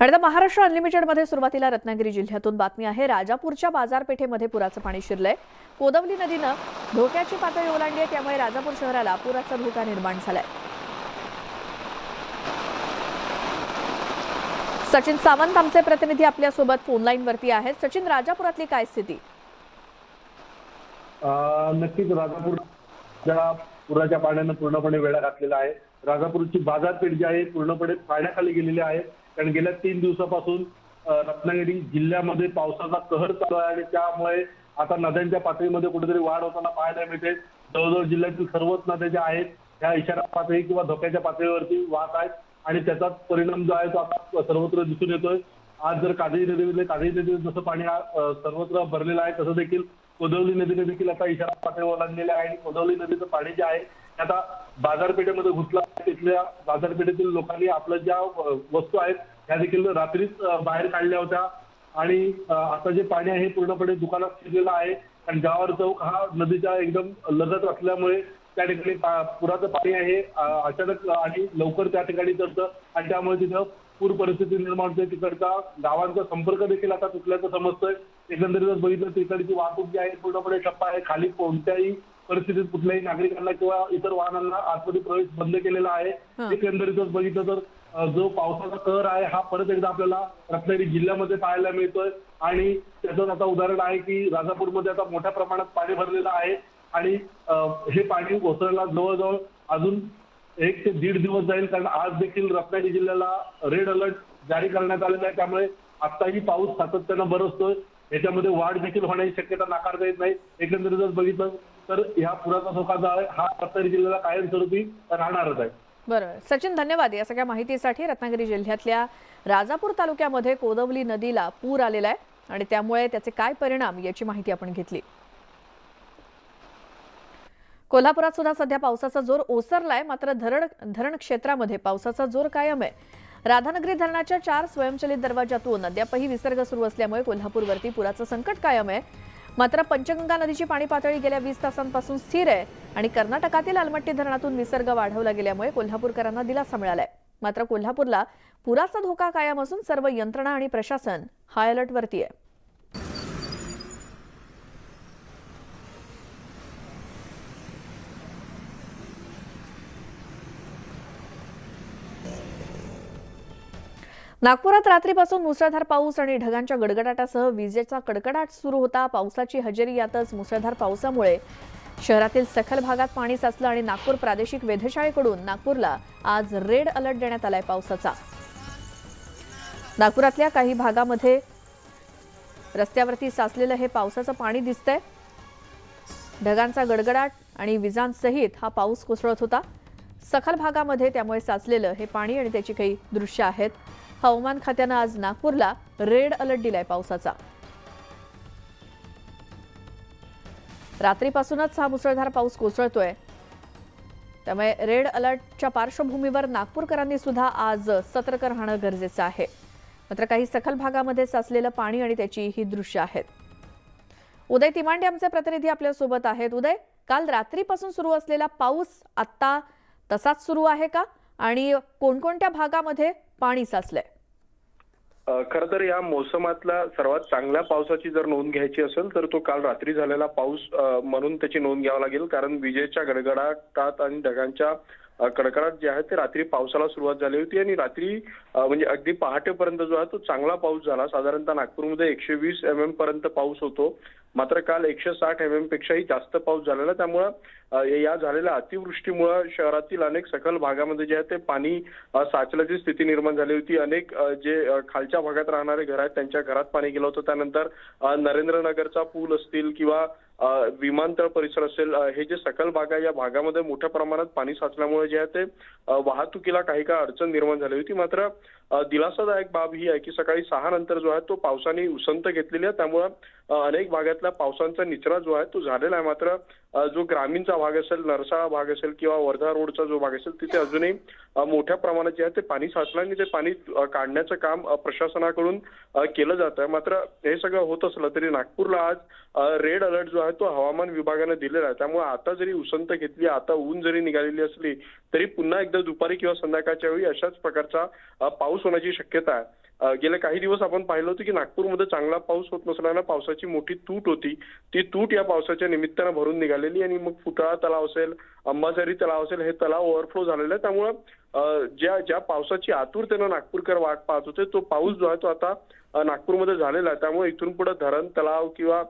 आणि आता महाराष्ट्र अनलिमिटेडमध्ये सुरुवातीला रत्नागिरी जिल्ह्यातून बातमी आहे राजापूरच्या बाजारपेठेमध्ये पुराचं पाणी शिरलंय. कोदवली नदीनं धोक्याची पातळी ओलांडली आहे त्यामुळे राजापूर शहराला पुराचा धोका निर्माण झालाय. सचिन सावंत आमचे प्रतिनिधी आपल्यासोबत फोनलाईन वरती आहेत. सचिन राजापुरातली काय स्थिती? नक्कीच राजापूर पुराच्या पाण्यानं पूर्णपणे वेढा घातलेला आहे. राजापूरची बाजारपेठ जी आहे पूर्णपणे पाण्याखाली गेलेली आहे. कारण गेल्या तीन दिवसापासून रत्नागिरी जिल्ह्यामध्ये पावसाचा कहर चालू आहे आणि त्यामुळे आता नद्यांच्या पातळीमध्ये कुठेतरी वाढ होताना पाहायला मिळते. जवळजवळ जिल्ह्यातील सर्वच नद्या ज्या आहेत ह्या इशारा पातळी किंवा धोक्याच्या पातळीवरती वाहत आहेत आणि त्याचा परिणाम जो आहे तो आता सर्वत्र दिसून येतोय. आज जर काजळी नदीमध्ये काजळी नदीत जसं पाणी सर्वत्र भरलेलं आहे तसं देखील कोदवली नदीने देखील आता इशारा पातळी ओलांडलेला आहे आणि कोदवली नदीचं पाणी जे आहे आता बाजारपेठेमध्ये घुसला तिथल्या बाजारपेठेतील लोकांनी आपल्या ज्या वस्तू आहेत त्या देखील रात्रीच बाहेर काढल्या होत्या. आणि आता जे पाणी आहे पूर्णपणे दुकानात शिरलेलं आहे. आणि गावावर चौक हा नदीच्या एकदम लगत असल्यामुळे त्या ठिकाणी पा- पुराचं पाणी आहे. अचानक आणि लवकर त्या ठिकाणी चढतं. आणि त्यामुळे तिथं पूर परिस्थिती निर्माण होते. तिकडचा गावांचा संपर्क देखील आता तुटल्याचं समजतंय. एकंदरीत बघितलं तिकडची वाहतूक जी आहे पूर्णपणे ठप्प आहे. खाली कोणत्याही परिस्थितीत कुठल्याही नागरिकांना किंवा इतर वाहनांना आतमध्ये प्रवेश बंद केलेला आहे. एकंदरीतच बघितलं तर जो पावसाचा कहर आहे हा परत एकदा आपल्याला रत्नागिरी जिल्ह्यामध्ये पाहायला मिळतोय. आणि त्याचं आता उदाहरण आहे की राजापूरमध्ये आता मोठ्या प्रमाणात पाणी भरलेलं आहे. आणि हे पाणी ओसरला जवळजवळ अजून एक ते दीड दिवस जाईल कारण आज देखील रत्नागिरी जिल्ह्याला रेड अलर्ट जारी करण्यात आलेला आहे. त्यामुळे आत्ताही पाऊस सातत्यानं बरसतोय. याच्यामध्ये वाढ देखील होण्याची शक्यता नाकारता येत नाही. एकंदरीत जर बघितलं तर ह्या पुराचा धोका हा रत्नागिरी जिल्ह्याला कायमस्वरूपी राहणारच आहे. बरोबर सचिन धन्यवाद या सगळ्या माहितीसाठी. रत्नागिरी जिल्ह्यातल्या राजापूर तालुक्यामध्ये कोदवली नदीला पूर आलेला आहे आणि त्यामुळे त्याचे काय परिणाम याची माहिती आपण घेतली. कोल्हापुरात सुद्धा सध्या पावसाचा जोर ओसरलाय मात्र धरण धरण क्षेत्रामध्ये पावसाचा जोर कायम आहे. राधानगरी धरणाच्या चार स्वयंचलित दरवाजातून अद्यापही विसर्ग सुरू असल्यामुळे कोल्हापूरवरती पुराचं संकट कायम आहे. मात्र पंचगंगा नदीची पाणी पातळी गेल्या वीस तासांपासून स्थिर आहे आणि कर्नाटकातील अलमट्टी धरणातून विसर्ग वाढवला गेल्यामुळे कोल्हापूरकरांना दिलासा मिळालाय. मात्र कोल्हापूरला पुराचा धोका कायम असून सर्व यंत्रणा आणि प्रशासन हाय अलर्टवरती आहे. नागपुरात रात्रीपासून मुसळधार पाऊस आणि ढगांच्या गडगडाटासह विजेचा कडकडाट सुरू होता. पावसाची हजेरी यातच मुसळधार पावसामुळे शहरातील सखल भागात पाणी साचलं आणि नागपूर प्रादेशिक वेधशाळेकडून नागपूरला आज रेड अलर्ट देण्यात आलाय पावसाचा. नागपुरातल्या काही भागामध्ये रस्त्यावरती साचलेलं हे पावसाचं पाणी दिसतंय. ढगांचा गडगडाट आणि विजांसहित हा पाऊस कोसळत होता. सखल भागामध्ये त्यामुळे साचलेलं हे पाणी आणि त्याची काही दृश्य आहेत. हवामान खात्यानं आज नागपूरला रेड अलर्ट दिलाय पावसाचा. रात्रीपासूनच हा मुसळधार पाऊस कोसळतोय. त्यामुळे रेड अलर्टच्या पार्श्वभूमीवर नागपूरकरांनी सुद्धा आज सतर्क राहणं गरजेचं आहे. मात्र काही सखल भागामध्ये साचलेलं पाणी आणि त्याची ही दृश्य आहेत. उदय तिमांडे आमचे प्रतिनिधी आपल्यासोबत आहेत. उदय काल रात्रीपासून सुरू असलेला पाऊस आत्ता तसाच सुरू आहे का? आणि कोणकोणत्या भागामध्ये पाणी साचलंय? खरं तर या मोसमातला सर्वात चांगल्या पावसाची जर नोंद घ्यायची असेल तर तो काल रात्री झालेला पाऊस म्हणून त्याची नोंद घ्यावी लागेल. कारण विजेच्या गडगडाटात आणि ढगांच्या कडकडाट जे आहे ते रात्री पावसाला सुरुवात झाली होती आणि रात्री म्हणजे अगदी पहाटेपर्यंत जो आहे तो चांगला पाऊस झाला. साधारणतः नागपूरमध्ये एकशे वीस एम एम पर्यंत पाऊस होतो. मात्र काल एकशे साठ एम एम पेक्षाही जास्त पाऊस झालेला. त्यामुळं या झालेल्या अतिवृष्टीमुळे शहरातील अनेक सखल भागामध्ये जे आहे ते पाणी साचल्याची स्थिती निर्माण झाली होती. अनेक जे खालच्या भागात राहणारे घर आहेत त्यांच्या घरात पाणी गेलं होतं. त्यानंतर नरेंद्रनगरचा पूल असतील किंवा विमानतळ परिसर असेल हे जे सकल भाग आहे या भागामध्ये मोठ्या प्रमाणात पाणी साचल्यामुळे जे आहे ते वाहतुकीला काही काळ अडचण निर्माण झाली होती. मात्र दिलासादायक बाब ही आहे की सकाळी सहा नंतर जो आहे तो पावसाने उसंत घेतलेली आहे. त्यामुळे अनेक भागातल्या पावसांचा निचरा जो आहे तो झालेला आहे. मात्र जो ग्रामीणचा भाग असेल नरसाळा भाग असेल किंवा वर्धा रोडचा जो भाग असेल तिथे अजूनही मोठ्या प्रमाणात जे आहे. ते पाणी साचलं आणि ते पाणी काढण्याचं काम प्रशासनाकडून केलं जात आहे मात्र हे सगळं होत असलं तरी नागपूरला आज रेड अलर्ट जो आहे तो हवामान विभागानं दिलेला आहे. त्यामुळे आता जरी उसंत घेतली आता ऊन जरी निघालेली असली तरी पुन्हा एकदा दुपारी किंवा संध्याकाळच्या वेळी अशाच प्रकारचा पाऊस होण्याची शक्यता आहे. गेले काही दिवस आपण पाहिलं होतं की नागपूरमध्ये चांगला पाऊस होत नसल्यानं पावसाची मोठी तूट होती. ती तूट या पावसाच्या निमित्तानं भरून निघालेली आणि मग फुटाळा तलाव असेल अंबाझरी तलाव असेल हे तलाव ओव्हरफ्लो झालेले आहे. त्यामुळं ज्या ज्या पावसाची आतुरतेनं नागपूरकर वाट पाहत होते तो पाऊस जो आहे तो आता नागपूरमध्ये झालेला आहे. त्यामुळे इथून पुढे धरण तलाव किंवा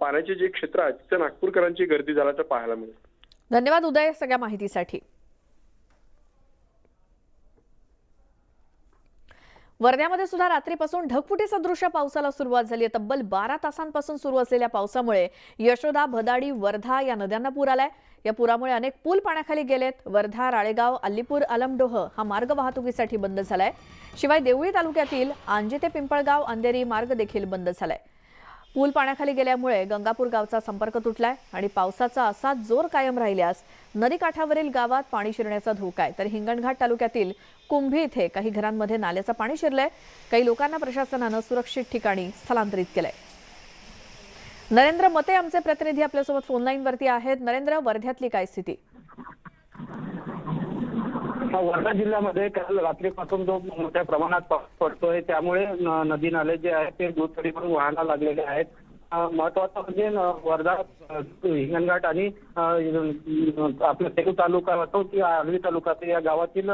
पाण्याचे जे क्षेत्र आहेत तिथे नागपूरकरांची गर्दी झाल्याचं पाहायला मिळेल. धन्यवाद उदय सगळ्या माहितीसाठी. वर्ध्यामध्ये सुद्धा रात्रीपासून ढगफुटी सदृश्य पावसाला सुरुवात झाली आहे. तब्बल बारा तासांपासून सुरू असलेल्या पावसामुळे यशोदा भदाडी वर्धा या नद्यांना पूर आलाय. या पुरामुळे अनेक पूल पाण्याखाली गेलेत. वर्धा राळेगाव अल्लीपूर आलमडोह हा मार्ग वाहतुकीसाठी बंद झालाय. शिवाय देवळी तालुक्यातील आंजे ते पिंपळगाव अंधेरी मार्ग देखील बंद झालाय. पूल पाण्याखाली गेल्यामुळे गंगापूर गावचा संपर्क तुटलाय आणि पावसाचा असा जोर कायम राहिल्यास नदीकाठावरील गावात पाणी शिरण्याचा धोका आहे. तर हिंगणघाट तालुक्यातील कुंभी इथे काही घरांमध्ये नाल्याचं पाणी शिरलंय. काही लोकांना प्रशासनानं सुरक्षित ठिकाणी स्थलांतरित केलंय. नरेंद्र मते आमचे प्रतिनिधी आपल्यासोबत फोनलाईन वरती आहेत. नरेंद्र वर्ध्यातली काय स्थिती? वर्धा जिल्ह्यामध्ये काल रात्रीपासून जो मोठ्या प्रमाणात पाऊस पडतोय त्यामुळे नदी नाले जे आहेत ते दुथडीवरून वाहायला लागलेले आहेत. महत्वाचं म्हणजे वर्धा हिंगणघाट आणि आपला सेलू तालुका असो की आर्वी तालुका या गावातील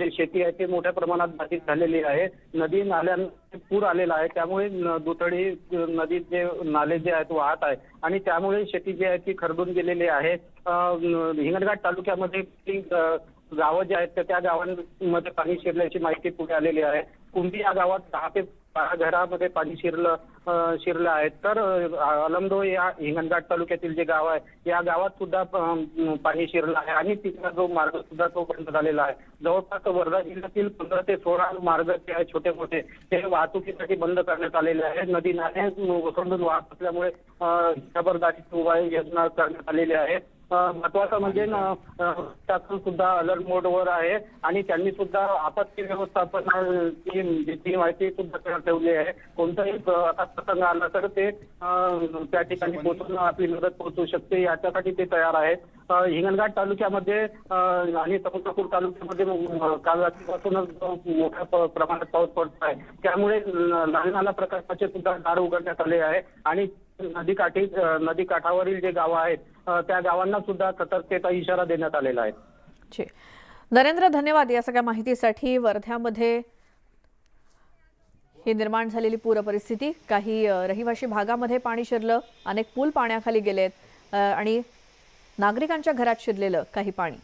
जे शेती आहे ते मोठ्या प्रमाणात बाधित झालेली आहे. नदी नाल्यांना पूर आलेला आहे. त्यामुळे न- दुथडी नदीत जे नाले जे आहेत वाहत आहे. आणि त्यामुळे शेती जी आहे ती खरडून गेलेली आहे. हिंगणघाट तालुक्यामध्ये गावं जे आहेत तर त्या गावांमध्ये पाणी शिरल्याची माहिती पुढे आलेली आहे. कुंभी या गावात दहा ते घरामध्ये पाणी शिरलं शिरलं आहे. तर अलमदो या हिंगणघाट तालुक्यातील जे गाव आहे या गावात सुद्धा पाणी शिरलं आहे. आणि तिथला जो मार्ग सुद्धा तो बंद झालेला आहे. जवळपास वर्धा जिल्ह्यातील पंधरा ते सोळा मार्ग जे आहे छोटे मोठे ते वाहतुकीसाठी बंद करण्यात आलेले आहे नदी नाले ओसंडून वाहत असल्यामुळे खबरदारी उपाय योजना करण्यात आलेली आहे. महत्वाचं म्हणजे शासन सुद्धा अलर्ट मोडवर आहे आणि त्यांनी सुद्धा आपत्ती व्यवस्थापनाची जी माहिती सुद्धा ठेवली आहे. कोणताही आता प्रसंग आला तर ते त्या ठिकाणी पोहोचून आपली मदत पोहोचू शकते याच्यासाठी ते तयार आहेत. हिंगणघाट तालुक्यामध्ये आणि समुद्रपूर तालुक्यामध्ये काल रात्रीपासूनच मोठ्या प- प्रमाणात पाऊस पडतो आहे त्यामुळे लहान लहान प्रकल्पाचे सुद्धा दार उघडण्यात आले आहे आणि नदीकाठी नदीकाठावरील जे गावं आहेत त्या गावांना सुद्धा सतर्कतेचा इशारा देण्यात आलेला आहे. जी. नरेंद्र धन्यवाद या सगळ्या माहितीसाठी. वर्ध्यामध्ये ही निर्माण झालेली पूर परिस्थिती. काही रहिवाशी भागामध्ये पाणी शिरलं. अनेक पूल पाण्याखाली गेलेत. आणि नागरिकांच्या घरात शिरलेलं काही पाणी.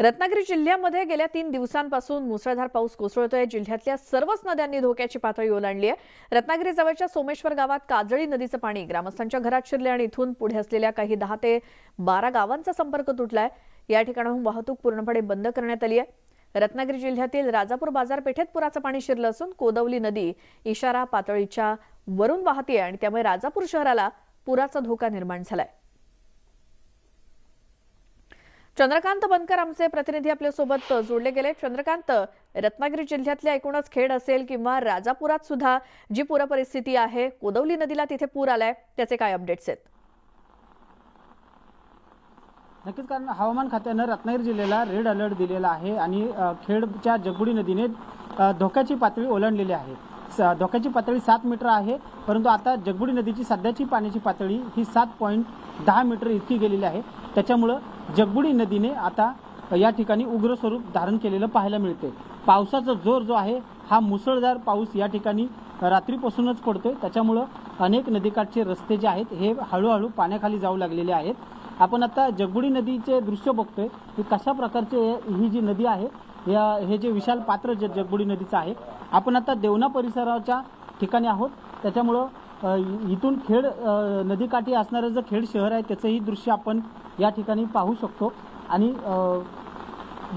रत्नागिरी जिल्ह्यामध्ये गेल्या तीन दिवसांपासून मुसळधार पाऊस कोसळतोय. जिल्ह्यातल्या सर्वच नद्यांनी धोक्याची पातळी ओलांडली आहे रत्नागिरी जवळच्या सोमेश्वर गावात काजळी नदीचं पाणी ग्रामस्थांच्या घरात शिरले आणि इथून पुढे असलेल्या काही दहा ते बारा गावांचा संपर्क तुटलाय. या ठिकाणाहून वाहतूक पूर्णपणे बंद करण्यात आली आहे रत्नागिरी जिल्ह्यातील राजापूर बाजारपेठेत पुराचं पाणी शिरलं असून कोदवली नदी इशारा पातळीच्या वरून वाहते आणि त्यामुळे राजापूर शहराला पुराचा धोका निर्माण झालाय. चंद्रकांत बनकर आमचे प्रतिनिधी आपल्यासोबत जोडले गेले. चंद्रकांत रत्नागिरी जिल्ह्यातल्या एकूणच खेड असेल किंवा राजापुरात सुद्धा जी पूर परिस्थिती आहे कोदवली नदीला तिथे पूर आलाय त्याचे काय अपडेट्स आहेत? नक्कीच कारण हवामान खात्यानं रत्नागिरी जिल्ह्याला रेड अलर्ट दिलेला आहे आणि खेडच्या जगबुडी नदीने धोक्याची पातळी ओलांडलेली आहे. धोक्याची पातळी सात मीटर आहे परंतु आता जगबुडी नदीची सध्याची पाण्याची पातळी ही सात पॉईंट दहा मीटर इतकी गेलेली आहे. त्याच्यामुळं जगबुडी नदीने आता या ठिकाणी उग्र स्वरूप धारण केलेलं पाहायला मिळते पावसाचा जोर जो आहे हा मुसळधार पाऊस या ठिकाणी रात्रीपासूनच पडतोय. त्याच्यामुळं अनेक नदीकाठचे रस्ते जे आहेत हे हळूहळू पाण्याखाली जाऊ लागलेले आहेत. आपण आता जगबुडी नदीचे दृश्य बघतोय की कशा प्रकारचे ही जी नदी आहे या हे जे विशाल पात्र जे जगबुडी नदीचं आहे आपण आता देवना परिसराच्या ठिकाणी आहोत. त्याच्यामुळं इथून खेड नदीकाठी असणारं जे खेड शहर आहे त्याचंही दृश्य आपण या ठिकाणी पाहू शकतो. आणि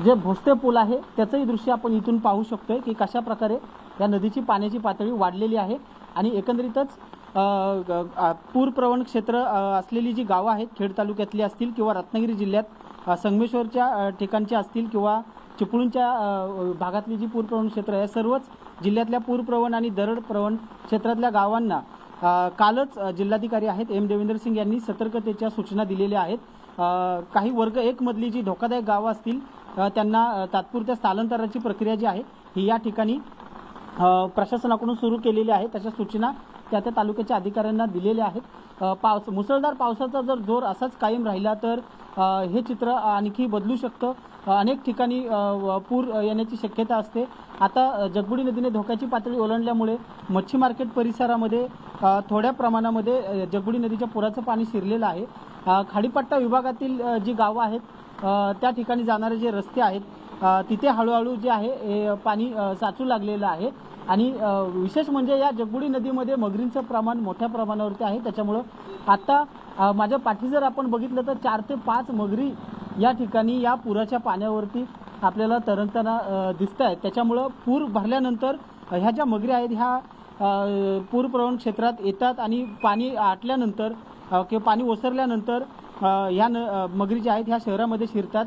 जे भोसते पूल आहे त्याचंही दृश्य आपण इथून पाहू शकतोय की कशा प्रकारे या नदीची पाण्याची पातळी वाढलेली आहे. आणि एकंदरीतच पूरप्रवण क्षेत्र असलेली जी गावं आहेत खेड तालुक्यातली असतील किंवा रत्नागिरी जिल्ह्यात संगमेश्वरच्या ठिकाणची असतील किंवा चिपळूणच्या भागातली जी पूरप्रवण क्षेत्र आहे सर्वच जिल्ह्यातल्या पूरप्रवण आणि दरड प्रवण क्षेत्रातल्या गावांना कालच जिल्हाधिकारी आहेत. एम. देवेंद्र सिंग यांनी सतर्कतेच्या सूचना दिलेल्या आहेत. काही वर्ग एकमधली जी धोकादायक गावं असतील त्यांना तात्पुरत्या स्थलांतराची प्रक्रिया जी आहे ही या ठिकाणी प्रशासनाकडून सुरू केलेली आहे. त्याच्या सूचना त्या त्या तालुक्याच्या अधिकाऱ्यांना दिलेल्या आहेत. पावस मुसळधार पावसाचा जर जोर असाच कायम राहिला तर हे चित्र आणखी बदलू शकतं. अनेक ठिकाणी पूर येण्याची शक्यता असते. आता जगबुडी नदीने धोक्याची पातळी ओलांडल्यामुळे मच्छी मार्केट परिसरामध्ये थोड्या प्रमाणामध्ये जगबुडी नदीच्या पुराचं पाणी शिरलेलं आहे. खाडीपट्टा विभागातील जी गावं आहेत त्या ठिकाणी जाणारे जे रस्ते आहेत तिथे हळूहळू जे आहे हे पाणी साचू लागलेलं आहे. आणि विशेष म्हणजे या जगबुडी नदीमध्ये मगरींचं प्रमाण मोठ्या प्रमाणावरती आहे. त्याच्यामुळं आता माझ्या पाठी जर आपण बघितलं तर चार ते पाच मगरी या ठिकाणी या पुराच्या पाण्यावरती आपल्याला तरंगताना दिसत आहेत त्याच्यामुळं पूर भरल्यानंतर ह्या ज्या मगरी आहेत ह्या पूरप्रवण क्षेत्रात येतात आणि पाणी आटल्यानंतर किंवा पाणी ओसरल्यानंतर ह्या न मगरी ज्या आहेत ह्या शहरामध्ये शिरतात.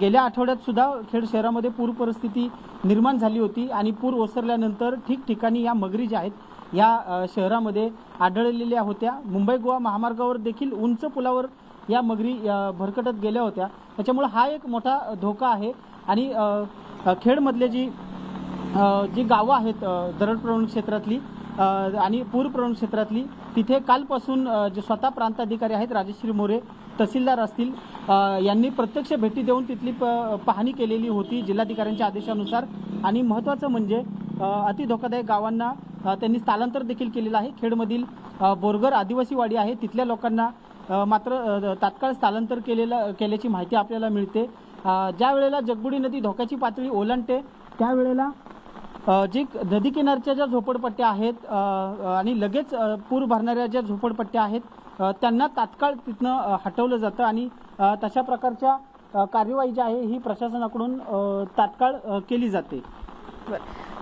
गेल्या आठवड्यात सुद्धा खेड शहरामध्ये पूर परिस्थिती निर्माण झाली होती आणि पूर ओसरल्यानंतर ठिकठिकाणी या मगरी ज्या आहेत या शहरामध्ये आढळलेल्या होत्या. मुंबई गोवा महामार्गावर देखील उंच पुलावर या मगरी भरकटत गेल्या होत्या. त्याच्यामुळे हा एक मोठा धोका आहे. आणि खेडमधले जी जी गावं आहेत दरडप्रवण क्षेत्रातली आणि पूरप्रवण क्षेत्रातली तिथे कालपासून जे स्वतः प्रांताधिकारी आहेत राजश्री मोरे तहसीलदार असतील यांनी प्रत्यक्ष भेटी देऊन तिथली प पाहणी केलेली होती जिल्हाधिकाऱ्यांच्या आदेशानुसार. आणि महत्त्वाचं म्हणजे अति धोकादायक गावांना त्यांनी स्थलांतर देखील केलेलं आहे. खेडमधील बोरगर आदिवासी वाडी आहे. तिथल्या लोकांना मात्र तात्काळ स्थलांतर केलेलं केल्याची माहिती आपल्याला मिळते. ज्या वेळेला जगबुडी नदी धोक्याची पातळी ओलांडते त्यावेळेला जी नदी किनारच्या ज्या झोपडपट्ट्या आहेत आणि लगेच पूर भरणाऱ्या ज्या झोपडपट्ट्या आहेत त्यांना तात्काळ तिथनं हटवलं जातं आणि तशा प्रकारच्या कार्यवाही जी आहे ही प्रशासनाकडून तात्काळ केली जाते.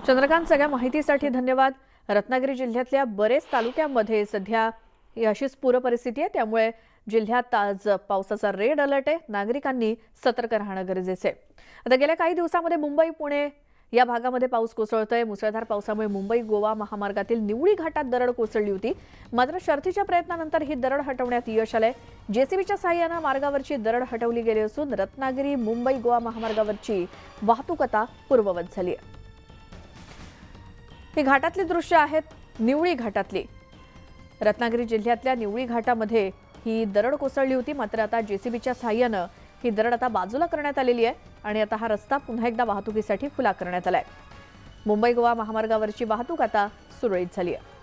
चंद्रकांत सगळ्या माहितीसाठी धन्यवाद. रत्नागिरी जिल्ह्यातल्या बरेच तालुक्यांमध्ये सध्या ही अशीच पूर परिस्थिती आहे. त्यामुळे जिल्ह्यात आज पावसाचा रेड अलर्ट आहे. नागरिकांनी सतर्क राहणं गरजेचं आहे. आता गेल्या काही दिवसामध्ये मुंबई पुणे या भागामध्ये पाऊस कोसळतोय. मुसळधार पावसामुळे मुंबई गोवा महामार्गातील निवडी घाटात दरड कोसळली होती. मात्र शर्थीच्या प्रयत्नानंतर ही दरड हटवण्यात यश आलंय. जेसीबीच्या सहाय्यानं मार्गावरची दरड हटवली गेली असून रत्नागिरी मुंबई गोवा महामार्गावरची वाहतूक आता पूर्ववत झाली आहे. ही घाटातली दृश्य आहेत. निवळी घाटातली. रत्नागिरी जिल्ह्यातल्या निवळी घाटामध्ये ही दरड कोसळली होती. मात्र आता जेसीबीच्या सहाय्यानं ही दरड आता बाजूला करण्यात आलेली आहे आणि आता हा रस्ता पुन्हा एकदा वाहतुकीसाठी खुला करण्यात आलाय. मुंबई गोवा महामार्गावरची वाहतूक आता सुरळीत झाली आहे.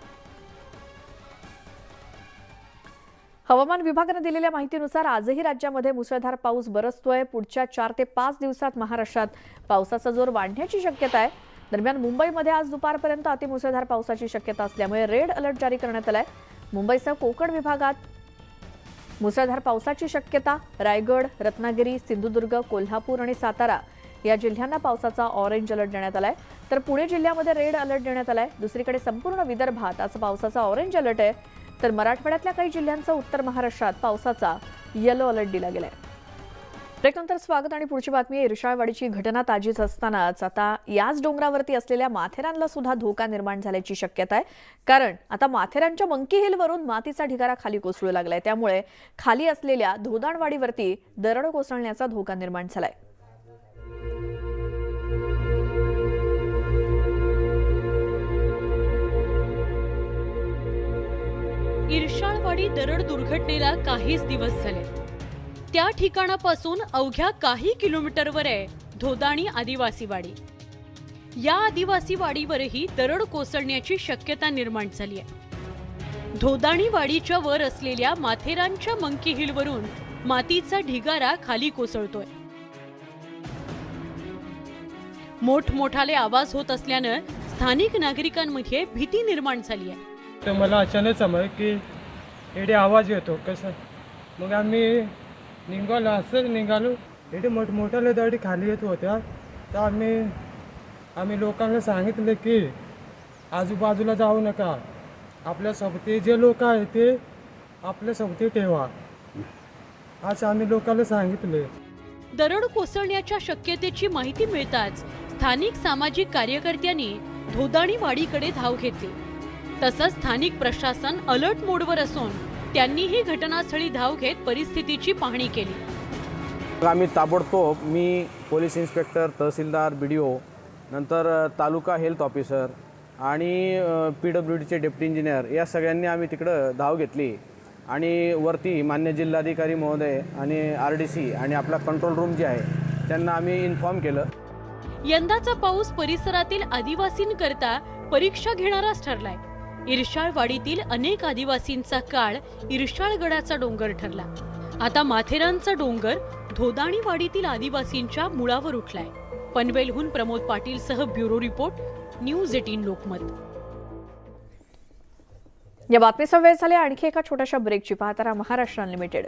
हवामान विभागानं दिलेल्या माहितीनुसार आजही राज्यामध्ये मुसळधार पाऊस बरसतोय. पुढच्या चार ते पाच दिवसात महाराष्ट्रात पावसाचा जोर वाढण्याची शक्यता आहे. दरम्यान मुंबईमध्ये आज दुपारपर्यंत अतिमुसळधार पावसाची शक्यता असल्यामुळे रेड अलर्ट जारी करण्यात आलाय. मुंबईसह कोकण विभागात मुसळधार पावसाची शक्यता रायगड रत्नागिरी सिंधुदुर्ग कोल्हापूर आणि सातारा या जिल्ह्यांना पावसाचा ऑरेंज अलर्ट देण्यात आलाय. तर पुणे जिल्ह्यामध्ये रेड अलर्ट देण्यात आलाय. दुसरीकडे संपूर्ण विदर्भात आज पावसाचा ऑरेंज अलर्ट आहे. तर मराठवाड्यातल्या काही जिल्ह्यांचा उत्तर महाराष्ट्रात पावसाचा येलो अलर्ट दिला गेलाय. ब्रेकनंतर स्वागत आणि पुढची बातमी आहे. इरशाळवाडीची घटना ताजीच असतानाच आता याच डोंगरावरती असलेल्या माथेरानला सुद्धा धोका निर्माण झाल्याची शक्यता आहे. कारण आता माथेरानच्या मंकी हिलवरून मातीचा ढिगारा खाली कोसळू लागलाय. त्यामुळे खाली असलेल्या धोदाणवाडीवरती दरड कोसळण्याचा धोका निर्माण झालाय. ईर्षाळवाडी दरड दुर्घटनेला काहीच दिवस झाले. त्या ठिकाणापासून अवघ्या काही किलोमीटरवर आहे धोदाणी आदिवासीवाडी या आदिवासी वाडीवरही दरड कोसळण्याची शक्यता निर्माण झाली आहे. धोदाणी वाडीच्या वर असलेल्या माथेरानच्या मंकी हिलवरून मातीचा ढिगारा खाली कोसळतोय. मोठमोठाले आवाज होत असल्यानं स्थानिक नागरिकांमध्ये भीती निर्माण झाली आहे. तर मला अचानक समज की एडे आवाज येतो कसं? मग आम्ही निघालो असंच निघालो. एवढे मोठमोठ्या दडी खाली येत होत्या. तर आम्ही आम्ही लोकांना सांगितलं की आजूबाजूला जाऊ नका. आपल्या सोबती जे लोक आहेत ते आपल्या सोबती ठेवा. असं आम्ही लोकांना सांगितले. दरड कोसळण्याच्या शक्यतेची माहिती मिळताच स्थानिक सामाजिक कार्यकर्त्यांनी धोदाणी वाडीकडे धाव घेतली. तसंच स्थानिक प्रशासन अलर्ट मोडवर असून त्यांनीही घटनास्थळी धाव घेत परिस्थितीची पाहणी केली. आम्ही ताबडतोब मी police inspector tehsildar B D O नंतर तालुका हेल्थ ऑफिसर आणि पी डब्ल्यू डीचे डेप्टी इंजिनियर या सगळ्यांनी आम्ही तिकडं धाव घेतली. आणि वरती मान्य जिल्हाधिकारी महोदय आणि आर डी सी आणि आपला कंट्रोल रूम जे आहे त्यांना आम्ही इन्फॉर्म केलं. यंदाचा पाऊस परिसरातील आदिवासींकरता परीक्षा घेणाराच ठरलाय. इरशाळवाडीतील अनेक आदिवासींचा काळ इरशाळगडाचा डोंगर ठरला. आता माथेरानचा डोंगर धोदाणीवाडीतील आदिवासींच्या मुळावर उठलाय. पनवेलहून प्रमोद पाटील सह bureau report news eighteen Lokmat. या बातमीचा वेळ झाले आणखी एका छोट्याशा ब्रेकची पाहतारा महाराष्ट्र अनलिमिटेड.